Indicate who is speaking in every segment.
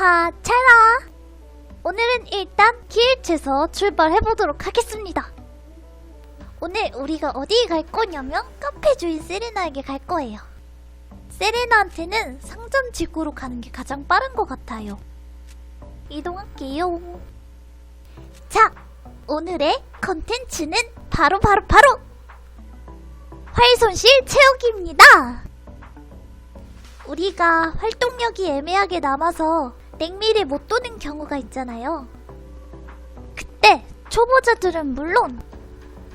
Speaker 1: 하, 찰나! 오늘은 일단 기일체에서 출발해보도록 하겠습니다. 오늘 우리가 어디 갈 거냐면 카페 주인 세레나에게 갈 거예요. 세레나한테는 상점 지구로 가는 게 가장 빠른 것 같아요. 이동할게요. 자, 오늘의 컨텐츠는 바로 바로 바로 활손실 채우기입니다. 우리가 활동력이 애매하게 남아서 냉미를 못 도는 경우가 있잖아요. 그때 초보자들은 물론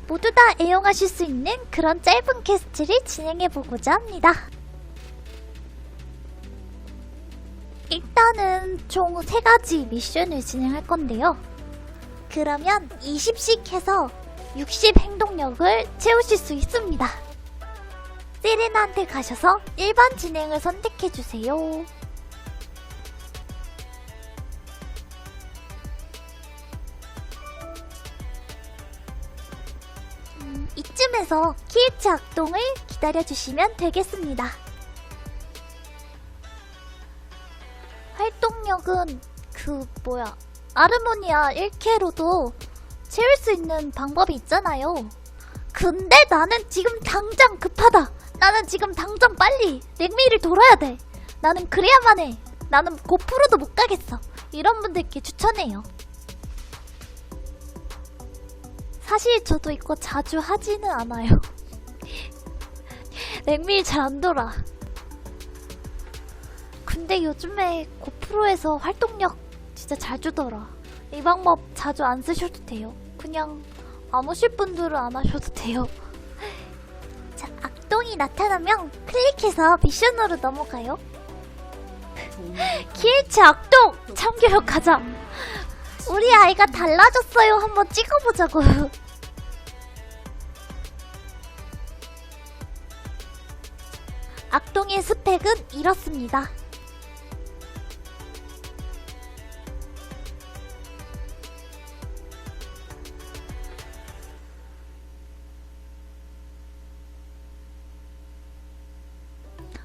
Speaker 1: 모두 다 애용하실 수 있는 그런 짧은 퀘스트를 진행해보고자 합니다. 일단은 총 3가지 미션을 진행할 건데요. 그러면 20씩 해서 60 행동력을 채우실 수 있습니다. 세레나한테 가셔서 일반 진행을 선택해주세요. 이쯤에서 키일치 악동을 기다려주시면 되겠습니다. 활동력은 그 뭐야 아르모니아 1캐로도 채울 수 있는 방법이 있잖아요. 근데 나는 지금 당장 급하다. 나는 지금 당장 빨리 냉미를 돌아야 돼. 나는 그래야만 해. 나는 고프로도 못 가겠어. 이런 분들께 추천해요. 사실 저도 이거 자주 하지는 않아요. 냉밀 잘 안 돌아. 근데 요즘에 고프로에서 활동력 진짜 잘 주더라. 이 방법 자주 안 쓰셔도 돼요. 그냥 안 오실 분들은 안 하셔도 돼요. 자, 악동이 나타나면 클릭해서 미션으로 넘어가요. 키일치 악동! 참교육 가자. 우리 아이가 달라졌어요. 한번 찍어보자고 악동의 스펙은 이렇습니다.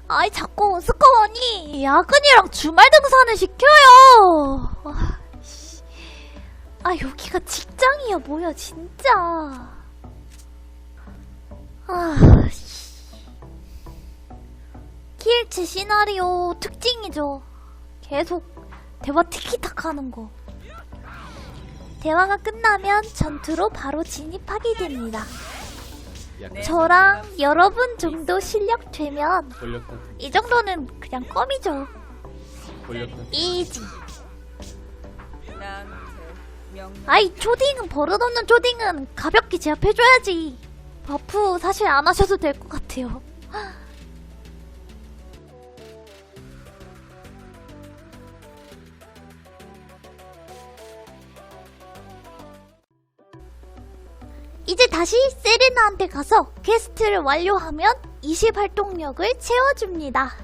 Speaker 1: 아이 자꾸 스코어니 야근이랑 주말 등산을 시켜요. 아 여기가 직장이야 뭐야 진짜. 아 씨. 키일치 시나리오 특징이죠. 계속 대화 티키타카 하는 거. 대화가 끝나면 전투로 바로 진입하게 됩니다. 저랑 여러분 정도 실력 되면 이 정도는 그냥 껌이죠. 이지. 아이 초딩은 버릇없는 초딩은 가볍게 제압해줘야지. 버프 사실 안 하셔도 될 것 같아요. 다시 세레나한테 가서 퀘스트를 완료하면 20 활동력을 채워줍니다.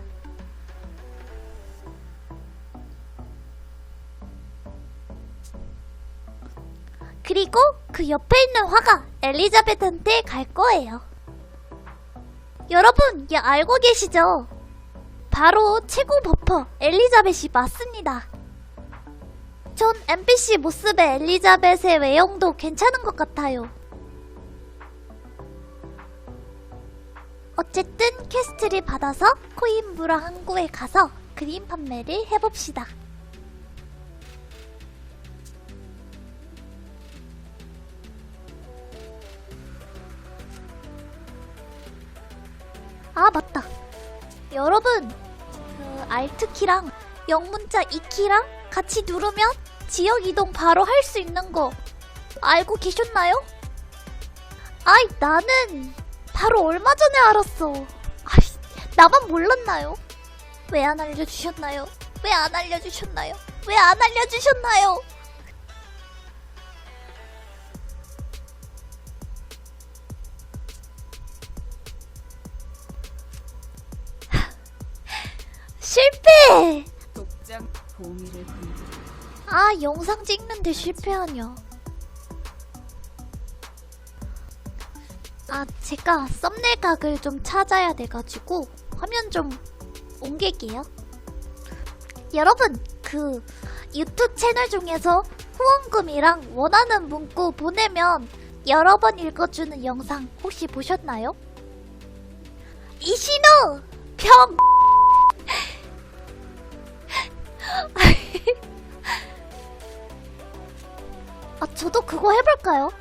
Speaker 1: 그리고 그 옆에 있는 화가 엘리자베트한테 갈 거예요. 여러분, 야 알고 계시죠? 바로 최고 버퍼 엘리자벳이 맞습니다. 전 NPC 모습의 엘리자벳의 외형도 괜찮은 것 같아요. 어쨌든 퀘스트를 받아서 코인부라 항구에 가서 그림 판매를 해봅시다. 아 맞다 여러분 그 알트키랑 영문자 2키랑 같이 누르면 지역 이동 바로 할 수 있는 거 알고 계셨나요? 아이 나는 바로 얼마 전에 알았어 아이 나만 몰랐나요? 왜 안 알려주셨나요? 왜 안 알려주셨나요? 왜 안 알려주셨나요? 실패!
Speaker 2: 독장
Speaker 1: 아, 영상 찍는데 실패하냐. 아, 제가 썸네일 각을 좀 찾아야 돼가지고 화면 좀 옮길게요. 여러분, 그 유튜브 채널 중에서 후원금이랑 원하는 문구 보내면 여러 번 읽어주는 영상 혹시 보셨나요? 이신우 평 아 저도 그거 해볼까요?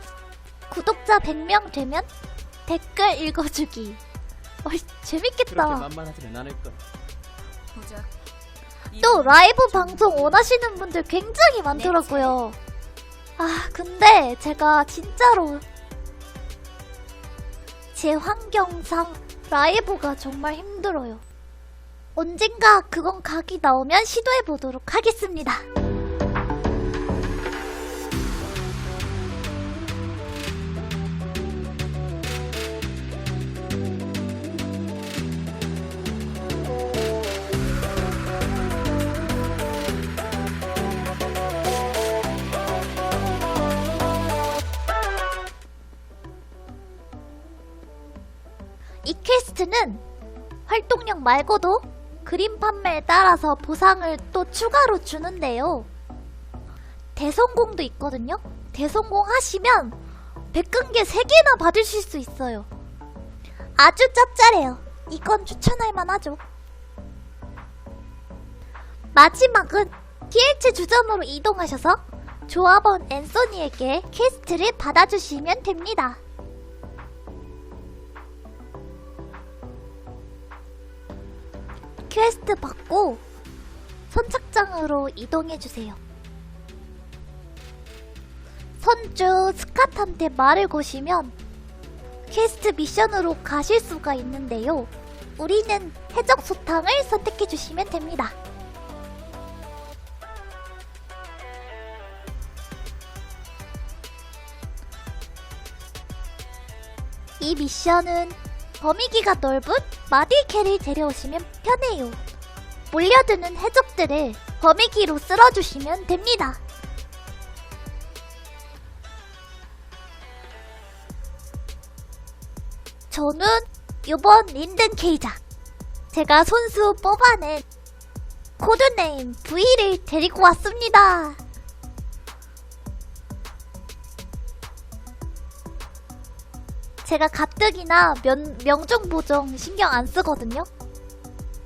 Speaker 1: 구독자 100명 되면 댓글 읽어주기 어, 재밌겠다
Speaker 3: 그렇게 만만하지는 않을 거야.
Speaker 2: 보자.
Speaker 1: 또 라이브 방송 원하시는 분들 굉장히 많더라고요. 아, 근데 제가 진짜로 제 환경상 라이브가 정말 힘들어요. 언젠가 그건 각이 나오면 시도해 보도록 하겠습니다. 이 퀘스트는 활동량 말고도 그림 판매에 따라서 보상을 또 추가로 주는데요. 대성공도 있거든요. 대성공 하시면 100근개 3개나 받으실 수 있어요. 아주 짭짤해요. 이건 추천할 만하죠. 마지막은 TH 주점으로 이동하셔서 조합원 앤소니에게 퀘스트를 받아주시면 됩니다. 퀘스트 받고 선착장으로 이동해주세요. 선주 스캇한테 말을 거시면 퀘스트 미션으로 가실 수가 있는데요. 우리는 해적 소탕을 선택해주시면 됩니다. 이 미션은 범위기가 넓은 마디캐를 데려오시면 편해요. 몰려드는 해적들을 범위기로 쓸어주시면 됩니다. 저는 이번 린든 케이자 제가 손수 뽑아낸 코드네임 V를 데리고 왔습니다. 제가 가뜩이나 면, 명중 보정 신경 안 쓰거든요.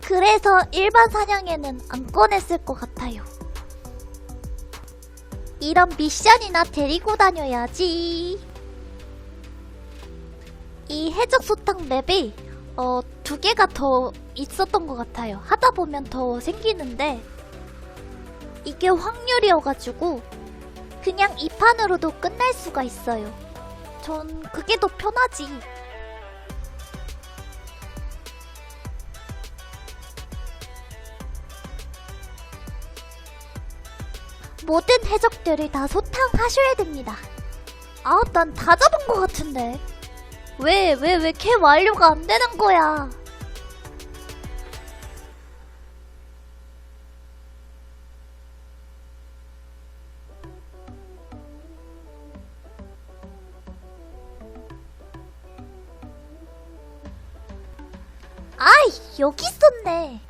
Speaker 1: 그래서 일반 사냥에는 안 꺼냈을 것 같아요. 이런 미션이나 데리고 다녀야지. 이 해적 소탕 맵이 어, 두 개가 더 있었던 것 같아요. 하다 보면 더 생기는데 이게 확률이어가지고 그냥 이 판으로도 끝날 수가 있어요. 전 그게 더 편하지. 모든 해적들을 다 소탕하셔야 됩니다. 아, 난 다 잡은 것 같은데. 왜, 왜, 왜 캐 완료가 안 되는 거야? 아이, 여기 있었네.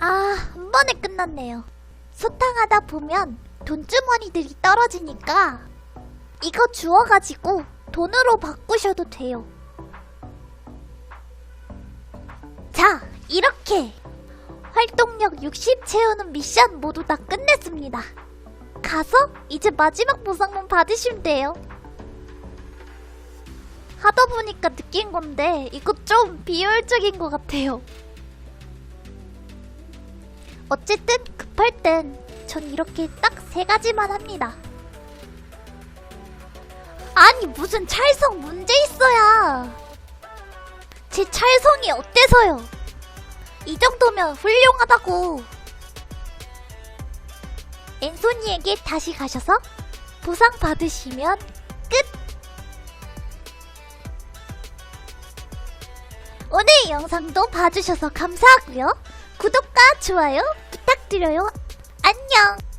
Speaker 1: 아, 한 번에 끝났네요. 소탕하다 보면 돈주머니들이 떨어지니까 이거 주워가지고 돈으로 바꾸셔도 돼요. 자, 이렇게 활동력 60 채우는 미션 모두 다 끝냈습니다. 가서 이제 마지막 보상만 받으시면 돼요. 하다 보니까 느낀 건데 이거 좀 비효율적인 것 같아요. 어쨌든 급할 땐 전 이렇게 딱 세 가지만 합니다. 아니 무슨 찰성 문제 있어야. 제 찰성이 어때서요? 이 정도면 훌륭하다고. 앤소니에게 다시 가셔서 보상 받으시면 끝. 오늘 영상도 봐주셔서 감사하고요. 구독과 좋아요 부탁드려요. 안녕.